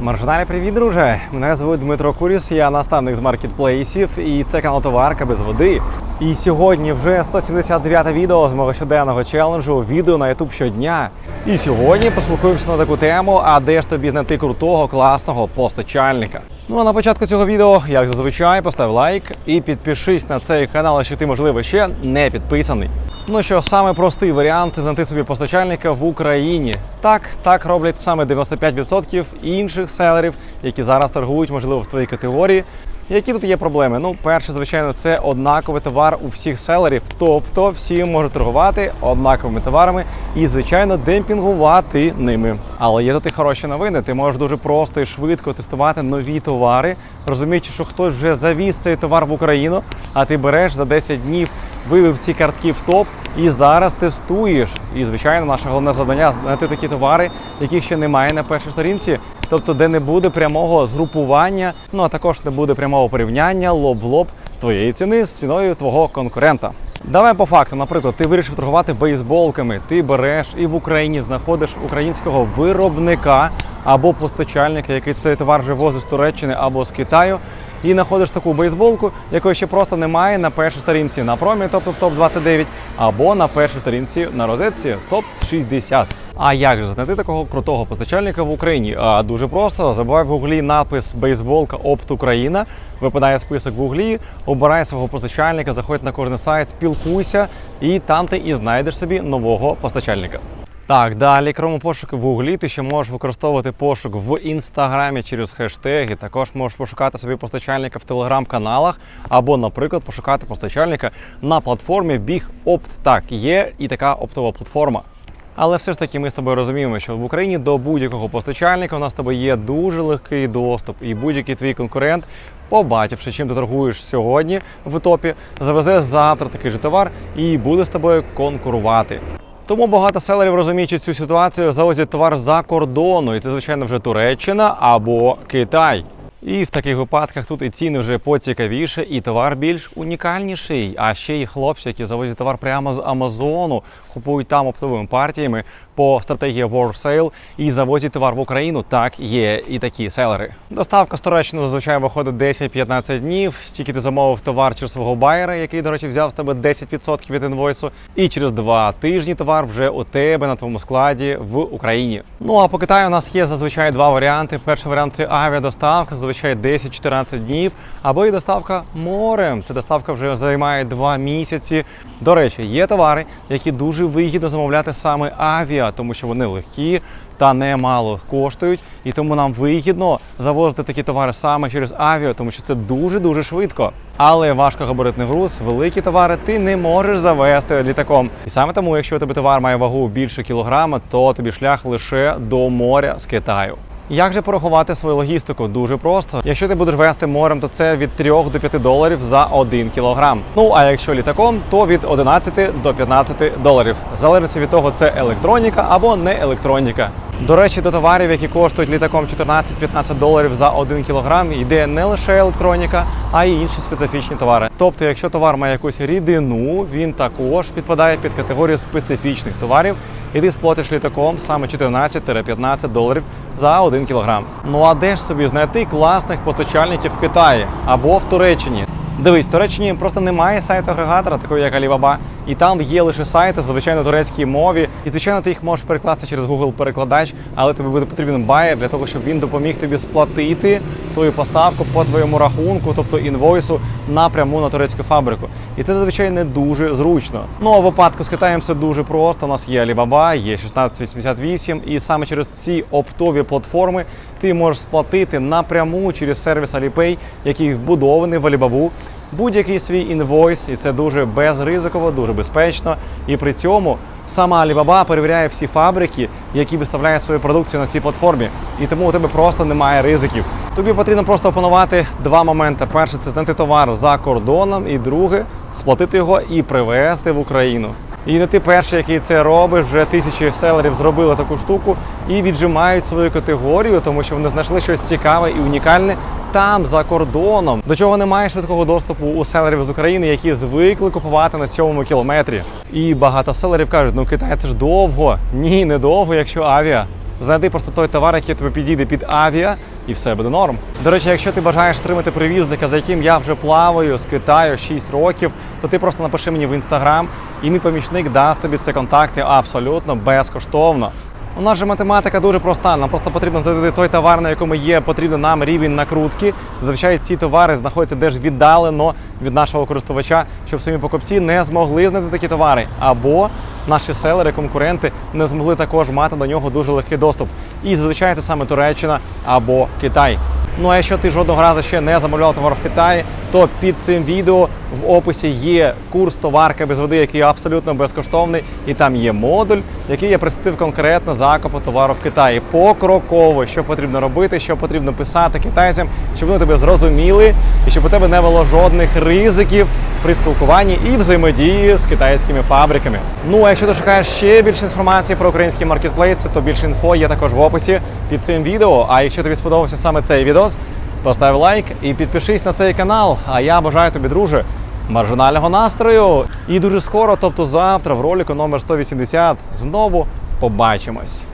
Маржиналі, привіт, друже! Мене звуть Дмитро Куріс, я наставник з маркетплейсів, і це канал Товарка без води. І сьогодні вже 179 відео з мого щоденного челенджу відео на YouTube щодня. І сьогодні поспілкуємося на таку тему: а де ж тобі знайти крутого, класного постачальника? Ну а на початку цього відео, як зазвичай, постав лайк і підпишись на цей канал, якщо ти, можливо, ще не підписаний. Ну що, саме простий варіант знайти собі постачальника в Україні. Так, так роблять саме 95% інших селерів, які зараз торгують, можливо, в твоїй категорії. Які тут є проблеми? Ну, перше, звичайно, це однаковий товар у всіх селерів, тобто всі можуть торгувати однаковими товарами і, звичайно, демпінгувати ними. Але є тут і хороші новини. Ти можеш дуже просто і швидко тестувати нові товари, розуміючи, що хтось вже завіз цей товар в Україну, а ти береш за 10 днів, вивів ці картки в топ і зараз тестуєш. І, звичайно, наше головне завдання знайти такі товари, яких ще немає на першій сторінці, тобто де не буде прямого згрупування, ну а також не буде прямого порівняння лоб в лоб твоєї ціни з ціною твого конкурента. Давай по факту, наприклад, ти вирішив торгувати бейсболками, ти береш і в Україні знаходиш українського виробника або постачальника, який цей товар вже возить з Туреччини або з Китаю. І знаходиш таку бейсболку, якої ще просто немає на першій сторінці на промі, тобто в топ 29 або на першій сторінці на розетці топ 60 А як же знайти такого крутого постачальника в Україні? А дуже просто забувай в гуглі напис бейсболка Опт Україна. Випадає список в гуглі, обирай свого постачальника, заходь на кожен сайт, спілкуйся, і там ти і знайдеш собі нового постачальника. Так, далі, крім пошуку в Гуглі, ти ще можеш використовувати пошук в інстаграмі через хештеги. Також можеш пошукати собі постачальника в телеграм-каналах, або, наприклад, пошукати постачальника на платформі BigOpt. Так, є і така оптова платформа. Але все ж таки ми з тобою розуміємо, що в Україні до будь-якого постачальника у нас з тобою є дуже легкий доступ, і будь-який твій конкурент, побачивши, чим ти торгуєш сьогодні в топі, завезе завтра такий же товар і буде з тобою конкурувати. Тому багато селерів, розуміючи цю ситуацію, завозять товар за кордону, і це, звичайно, вже Туреччина або Китай. І в таких випадках тут і ціни вже поцікавіше, і товар більш унікальніший. А ще й хлопці, які завозять товар прямо з Амазону, купують там оптовими партіями по стратегії War Sale і завозять товар в Україну. Так є і такі селери. Доставка з Туреччини зазвичай виходить 10-15 днів. Тільки ти замовив товар через свого байера, який, до речі, взяв з тебе 10% від інвойсу. І через два тижні товар вже у тебе на твоєму складі в Україні. Ну а по Китаю у нас є зазвичай два варіанти. Перший варіант це авіадоставка, зазвичай 10-14 днів, або і доставка морем. Це доставка вже займає 2 місяці. До речі, є товари, які дуже вигідно замовляти саме авіа, тому що вони легкі та немало коштують, і тому нам вигідно завозити такі товари саме через авіо, тому що це дуже дуже швидко. Але важкогабаритний груз, великі товари ти не можеш завести літаком. І саме тому, якщо у тебе товар має вагу більше кілограма, то тобі шлях лише до моря з Китаю. Як же порахувати свою логістику? Дуже просто. Якщо ти будеш вести морем, то це від 3 до 5 доларів за 1 кілограм. Ну а якщо літаком, то від 11 до 15 доларів. В від того, це електроніка або не електроніка. До речі, до товарів, які коштують літаком 14-15 доларів за 1 кілограм, йде не лише електроніка, а й інші специфічні товари. Тобто, якщо товар має якусь рідину, він також підпадає під категорію специфічних товарів, і ти сплатиш літаком саме 14-15 доларів за 1 кілограм. Ну а де ж собі знайти класних постачальників в Китаї або в Туреччині? Дивись, в Туреччині просто немає сайту агрегатора, такого як Alibaba, і там є лише сайти, звичайно, турецькій мові. І звичайно, ти їх можеш перекласти через Google перекладач, але тобі буде потрібен байер для того, щоб він допоміг тобі сплатити твою поставку по твоєму рахунку, тобто інвойсу, напряму на турецьку фабрику. І це зазвичай не дуже зручно. Ну а в випадку з Китаєм все дуже просто. У нас є Alibaba, є 1688, і саме через ці оптові платформи ти можеш сплатити напряму через сервіс Alipay, який вбудований в Alibaba, будь-який свій інвойс, і це дуже безризиково, дуже безпечно. І при цьому сама Alibaba перевіряє всі фабрики, які виставляють свою продукцію на цій платформі. І тому у тебе просто немає ризиків. Тобі потрібно просто опанувати два моменти: перше це знайти товар за кордоном, і друге сплатити його і привезти в Україну. І не ти перший, який це робиш, вже тисячі селерів зробили таку штуку і віджимають свою категорію, тому що вони знайшли щось цікаве і унікальне там за кордоном, до чого немає швидкого доступу у селерів з України, які звикли купувати на сьомому кілометрі. І багато селерів кажуть, ну Китай це ж довго. Ні, не довго, якщо авіа. знайди просто той товар, який тобі підійде під авіа, і все буде норм. До речі, якщо ти бажаєш отримати перевізника, за яким я вже плаваю з Китаю 6 років, то ти просто напиши мені в інстаграм, і мій помічник дасть тобі ці контакти абсолютно безкоштовно. У нас же математика дуже проста. Нам просто потрібно знайти той товар, на якому є потрібен нам рівень накрутки. Зазвичай ці товари знаходяться деж віддалено від нашого користувача, щоб самі покупці не змогли знайти такі товари. Або наші селери, конкуренти не змогли також мати до нього дуже легкий доступ. І зазвичай це саме Туреччина або Китай. Ну а якщо ти жодного разу ще не замовляв товар в Китаї, то під цим відео в описі є курс товарка без води, який абсолютно безкоштовний, і там є модуль, який я присвятив конкретно закупу товару в Китаї. Покроково, що потрібно робити, що потрібно писати китайцям, щоб вони тебе зрозуміли, і щоб у тебе не було жодних ризиків при спілкуванні і взаємодії з китайськими фабриками. Ну а якщо ти шукаєш ще більше інформації про українські маркетплейси, то більше інфо є також в описі під цим відео. А якщо тобі сподобався саме цей відос, постав лайк і підпишись на цей канал. А я бажаю тобі, друже, маржинального настрою. І дуже скоро, тобто завтра, в ролику номер 180, знову побачимось.